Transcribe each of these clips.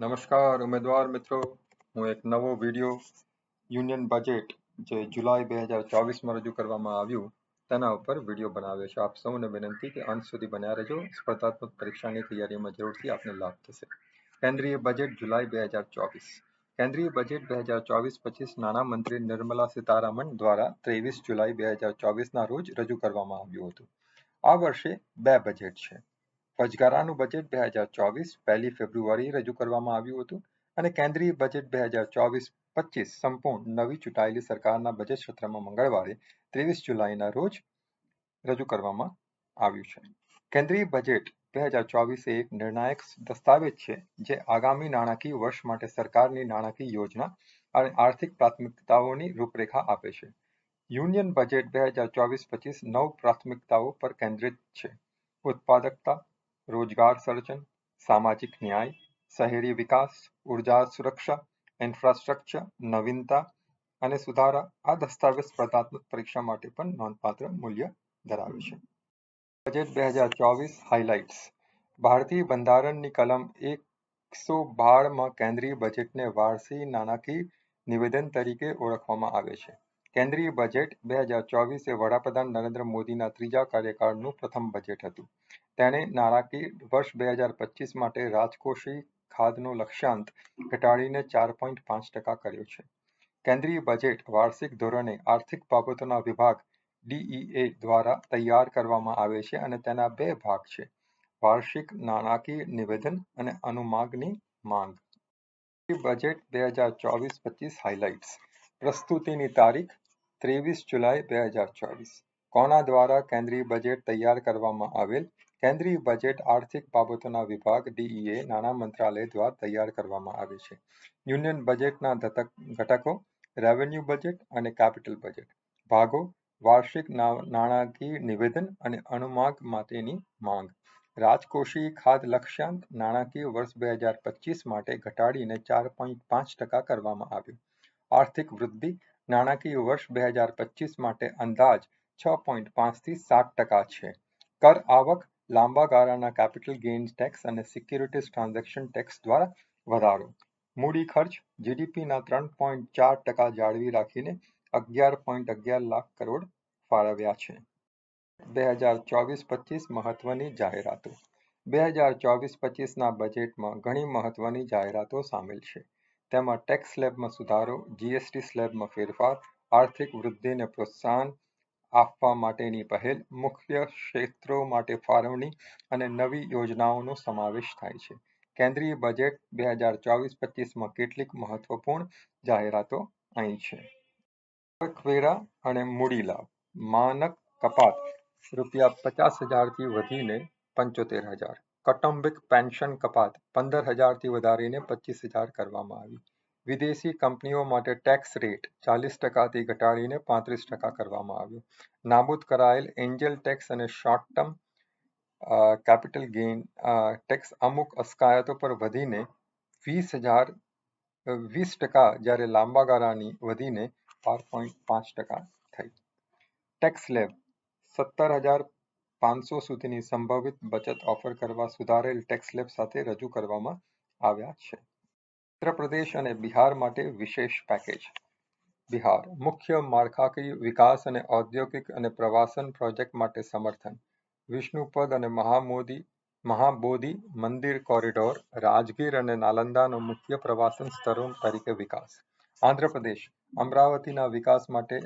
નમસ્કાર, ઉમેદવાર મિત્રો. હું એક નવો વિડિયો, યુનિયન બજેટ, જે જુલાઈ બે હજાર ચોવીસમાં રજૂ કરવામાં આવ્યું, તેના ઉપર વીડિયો બનાવ્યો છે. આપ સૌને વિનંતી કે અંત સુધી બન્યા રહેજો. સ્પર્ધાત્મક પરીક્ષાની તૈયારીમાં જરૂરથી આપને લાભ થશે. કેન્દ્રીય બજેટ જુલાઈ બે હજાર ચોવીસ. કેન્દ્રીય બજેટ બે હજાર ચોવીસ પચીસ નાણામંત્રી નિર્મલા સીતારામન દ્વારા ત્રેવીસ જુલાઈ બે હજાર ચોવીસના રોજ રજૂ કરવામાં આવ્યું હતું. આ વર્ષે બે બજેટ છે. વચગાળાનું બજેટ બે હજાર ચોવીસ પહેલી ફેબ્રુઆરીએ રજૂ કરવામાં આવ્યું હતું અને કેન્દ્રીય બજેટ બે હજાર ચોવીસ પચીસ સંપૂર્ણ નવી ચૂંટાયેલી સરકારના બજેટ સત્રમાં મંગળવારે ત્રેવીસ જુલાઈના રોજ રજૂ કરવામાં આવ્યું છે. કેન્દ્રીય બજેટ બે હજાર ચોવીસ એ એક નિર્ણાયક દસ્તાવેજ છે જે આગામી નાણાકીય વર્ષ માટે સરકારની નાણાકીય યોજના અને આર્થિક પ્રાથમિકતાઓની રૂપરેખા આપે છે. યુનિયન બજેટ બે હજાર ચોવીસ પચીસ નવ પ્રાથમિકતાઓ પર કેન્દ્રિત છે. ઉત્પાદકતા રોજગાર સર્જન, સામાજિક ન્યાય, શહેરી વિકાસ, ઊર્જા સુરક્ષા, ઇન્ફ્રાસ્ટ્રક્ચર, નવીનતા અને સુધારા આ દસ્તાવેજ સ્પર્ધાત્મક પરીક્ષા માટે પણ નોંધપાત્ર મૂલ્ય ધરાવે છે. બજેટ બે હજાર ચોવીસ હાઇલાઇટ્સ ભારતીય બંધારણની કલમ એકસો બારમાં કેન્દ્રીય બજેટને વાર્ષિક નાણાકીય નિવેદન તરીકે ઓળખવામાં આવે છે. કેન્દ્રીય બજેટ બે હજાર ચોવીસે વડાપ્રધાન નરેન્દ્ર મોદીના ત્રીજા કાર્યકાળનું પ્રથમ બજેટ હતું. તેણે નાણાકીય વર્ષ બે હજાર પચીસ માટે રાજકોષી ખાધનો લક્ષ્યાંક ઘટાડીને ચાર પોઈન્ટ પાંચ ટકા કર્યો છે. કેન્દ્રીય બજેટ વાર્ષિક ધોરણે આર્થિક બાબતોના વિભાગ ડીઈએ દ્વારા તૈયાર કરવામાં આવે છે અને તેના બે ભાગ છે. વાર્ષિક નાણાકીય નિવેદન અને અનુમાગની માંગ. બજેટ બે હજાર ચોવીસ પચીસ હાઇલાઇટ્સ. પ્રસ્તુતિની તારીખ ત્રેવીસ જુલાઈ બે હજાર ચોવીસ. કોના દ્વારા કેન્દ્રીય બજેટ તૈયાર કરવામાં આવેલ? કેન્દ્રીય બજેટ આર્થિક બાબતોના વિભાગ, ડીઈએ, નાણાં મંત્રાલય દ્વારા તૈયાર કરવામાં આવે છે. યુનિયન બજેટના ઘટકો, રેવન્યુ બજેટ અને કેપિટલ બજેટ. ભાગો, વાર્ષિક નાણાકીય નિવેદન અને અનુમાગ માટેની માંગ. રાજકોષીય ખાદ લક્ષ્યાંક નાણાકીય વર્ષ બે હજાર પચીસ માટે ઘટાડીને ચાર પોઈન્ટ પાંચ ટકા કરવામાં આવ્યું. આર્થિક વૃદ્ધિ નાણાકીય વર્ષ બે હજાર પચીસ માટે અંદાજ છ પોઈન્ટ પાંચથી સાત ટકા છે. કર આવક લાંબા ગાળાના કેપિટલ ગેઇન્સ ટેક્સ અને સિક્યુરિટીઝ ટ્રાન્ઝેક્શન ટેક્સ દ્વારા વધારો. મૂડી ખર્ચ જીડીપીના ત્રણ પોઈન્ટ ચાર ટકા જાળવી રાખીને અગિયાર પોઈન્ટ અગિયાર લાખ કરોડ ફાળવ્યા છે. બે હજાર ચોવીસ પચીસ મહત્વની જાહેરાતો. બે હજાર ચોવીસ પચીસના બજેટમાં ઘણી મહત્વની જાહેરાતો સામેલ છે. તેમાં ટેક્સ સ્લેબમાં સુધારો જીએસટી સ્લેબમાં ફેરફાર, આર્થિક વૃદ્ધિને પ્રોત્સાહન આપવા માટેની પહેલ, મુખ્ય ક્ષેત્રો માટે ફાળવણી અને નવી યોજનાઓનો સમાવેશ થાય છે. કેન્દ્રીય બજેટ બે હજાર ચોવીસ પચીસમાં કેટલીક મહત્વપૂર્ણ જાહેરાતો અહીં છે. વેરા અને મૂડી લાભ, માનક કપાત, રૂપિયા પચાસ હજારથી વધીને પંચોતેર હજાર. કૌટુંબિક પેન્શન કપાત પંદર હજારથી વધારીને પચીસ હજાર કરવામાં આવી. વિદેશી કંપનીઓ માટે ટેક્સ રેટ ચાલીસ ટકાથી ઘટાડીને પાંત્રીસ ટકા કરવામાં આવ્યો. નાબૂદ કરાયેલ એન્જલ ટેક્સ અને short term capital gain tax અમુક અસ્કાયતો પર વધીને વીસ હજાર વીસ ટકા જ્યારે લાંબા ગાળાની વધીને બાર પોઈન્ટ પાંચ ટકા થઈ. ટેક્સ લેબ, સત્તર હજાર પાંચસો સુધીની સંભવિત બચત ઓફર કરવા સુધારેલ ટેક્સ સ્લેબ સાથે રજૂ કરવામાં આવ્યા છે. પ્રદેશ અને બિહાર માટે વિશેષ પેકેજ બિહાર, મુખ્ય માળખાકીય વિકાસ અને ઔદ્યોગિક અને પ્રવાસન પ્રોજેક્ટ માટે સમર્થન. વિષ્ણુપદ અને મહામોદી, મહાબોધિ મંદિર કોરિડોર રાજગીર અને નાલંદાનો મુખ્ય પ્રવાસન સ્થળો તરીકે વિકાસ. આંધ્રપ્રદેશ, અમરાવતીના વિકાસ માટે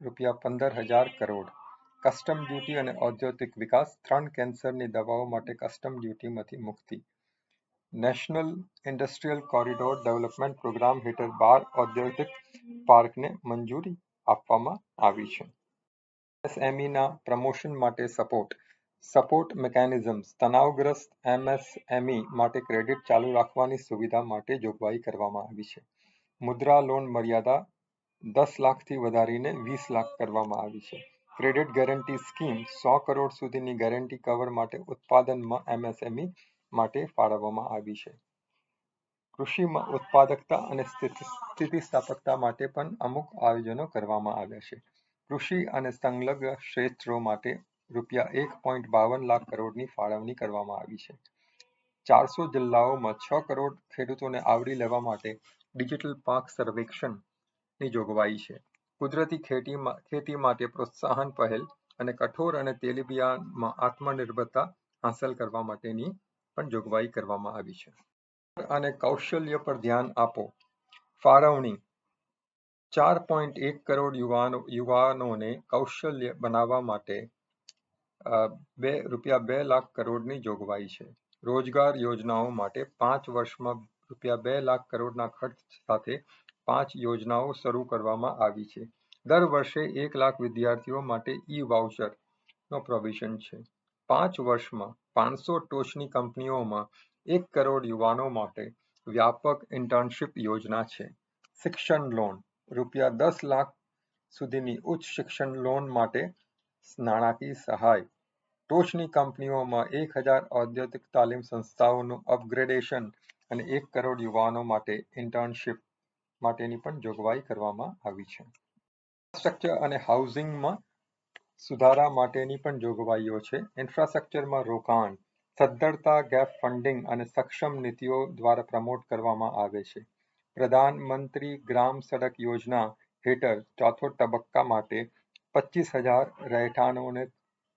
રૂપિયા પંદર હજાર કરોડ. કસ્ટમ ડ્યુટી અને ઔદ્યોગિક વિકાસ ત્રણ કેન્સરની દવાઓ માટે કસ્ટમ ડ્યુટીમાંથી મુક્તિ. National industrial corridor development programme હેઠળ બાર ઔદ્યોગિક પાર્કને મંજૂરી આપવામાં આવી છે. એમએસએમઈના પ્રમોશન માટે સપોર્ટ સપોર્ટ મિકેનિઝમ્સ તણાવગ્રસ્ત એમએસએમઈ માટે ક્રેડિટ ચાલુ રાખવાની સુવિધા માટે જોગવાઈ કરવામાં આવી છે. મુદ્રા લોન મર્યાદા દસ લાખથી વધારીને વીસ લાખ કરવામાં આવી છે. ક્રેડિટ ગેરંટી સ્કીમ સો કરોડ સુધીની ગેરંટી કવર માટે ઉત્પાદનમાં એમએસએમઈ માટે ફાળવવામાં આવી છે. કૃષિમાં ઉત્પાદકતા અને સ્થિતિસ્થાપકતા માટે પણ અમુક આયોજનો કરવામાં આવ્યા છે. કૃષિ અને સંલગ્ન ક્ષેત્રો માટે રૂપિયા એક પોઈન્ટ બાવન લાખ કરોડની ફાળવણી કરવામાં આવી છે. ચારસો જિલ્લાઓમાં છ કરોડ ખેડૂતોને આવરી લેવા માટે ડિજિટલ પાક સર્વેક્ષણની જોગવાઈ છે. કુદરતી ખેતી માટે પ્રોત્સાહન પહેલ અને કઠોર અને તેલીબિયાંમાં આત્મનિર્ભરતા હાંસલ કરવા માટેની પણ જોગવાઈ કરવામાં આવી છે. અને કૌશલ્ય પર ધ્યાન આપો. ફાળવણી. ચાર પોઈન્ટ એક કરોડ યુવાનો, યુવાનોને કૌશલ્ય બનાવવા માટે બે રૂપિયા બે લાખ કરોડની જોગવાઈ છે. રોજગાર યોજનાઓ માટે પાંચ વર્ષમાં રૂપિયા બે લાખ કરોડના ખર્ચ સાથે પાંચ યોજનાઓ શરૂ કરવામાં આવી છે. દર વર્ષે એક લાખ વિદ્યાર્થીઓ માટે ઈ વાઉચરનો પ્રોવિઝન છે. પાંચ વર્ષમાં પાંચસો ટોચની કંપનીઓમાં એક કરોડ યુવાનો માટે વ્યાપક ઇન્ટર્નશિપ યોજના છે. શિક્ષણ લોન રૂપિયા દસ લાખ સુધીની ઉચ્ચ શિક્ષણ લોન માટે નાણાકીય સહાય. ટોચની કંપનીઓમાં એક હજાર ઔદ્યોગિક તાલીમ સંસ્થાઓનું અપગ્રેડેશન અને એક કરોડ યુવાનો માટે ઇન્ટર્નશીપ માટેની પણ જોગવાઈ કરવામાં આવી છે. ઇન્ફ્રાસ્ટ્રક્ચર અને હાઉસિંગમાં સુધારા માટેની પણ જોગવાઈઓ છે. ઇન્ફ્રાસ્ટ્રક્ચરમાં રોકાણ, સદ્ધરતા ગેપ ફંડિંગ અને સક્ષમ નીતિઓ દ્વારા પ્રમોટ કરવામાં આવે છે. પ્રધાનમંત્રી ગ્રામ સડક યોજના હેઠળ ચોથો તબક્કા માટે પચીસ હજાર રહેઠાણોને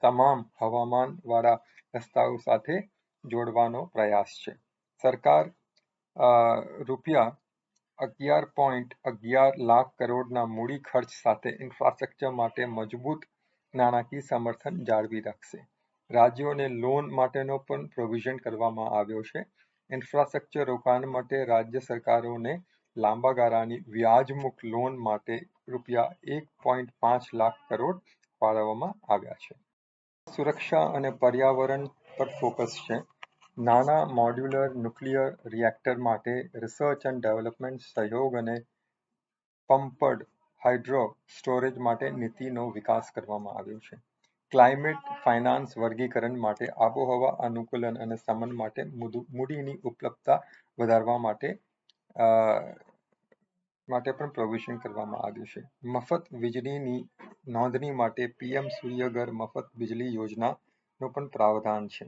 તમામ હવામાનવાળા રસ્તાઓ સાથે જોડવાનો પ્રયાસ છે. સરકાર રૂપિયા અગિયાર પોઈન્ટ અગિયાર લાખ કરોડના મૂડી ખર્ચ સાથે ઇન્ફ્રાસ્ટ્રક્ચર માટે મજબૂત નાણાકીય સમર્થન જાળવી રાખશે. રાજ્યોને લોન માટેનો પણ પ્રોવિઝન કરવામાં આવ્યો છે. ઇન્ફ્રાસ્ટ્રક્ચર રોકાણ માટે રાજ્ય સરકારોને લાંબા ગાળાની વ્યાજમુક્ત લોન માટે રૂપિયા એક પોઈન્ટ પાંચ લાખ કરોડ ફાળવવામાં આવ્યા છે. સુરક્ષા અને પર્યાવરણ પર ફોકસ છે. નાના મોડ્યુલર ન્યુક્લિયર રિએક્ટર માટે રિસર્ચ એન્ડ ડેવલપમેન્ટ સહયોગ અને પમ્પડ હાઇડ્રો સ્ટોરેજ માટે નીતિનો વિકાસ કરવામાં આવ્યો છે. ક્લાઇમેટ ફાઇનાન્સ વર્ગીકરણ માટે આબોહવા અનુકૂલન અને સમન માટે મૂડીની ઉપલબ્ધતા વધારવા માટે માટે પણ પ્રોવિઝન કરવામાં આવ્યું છે. મફત વીજળીની નોંધણી માટે પીએમ સૂર્યઘર મફત વીજળી યોજનાનું પણ પ્રાવધાન છે.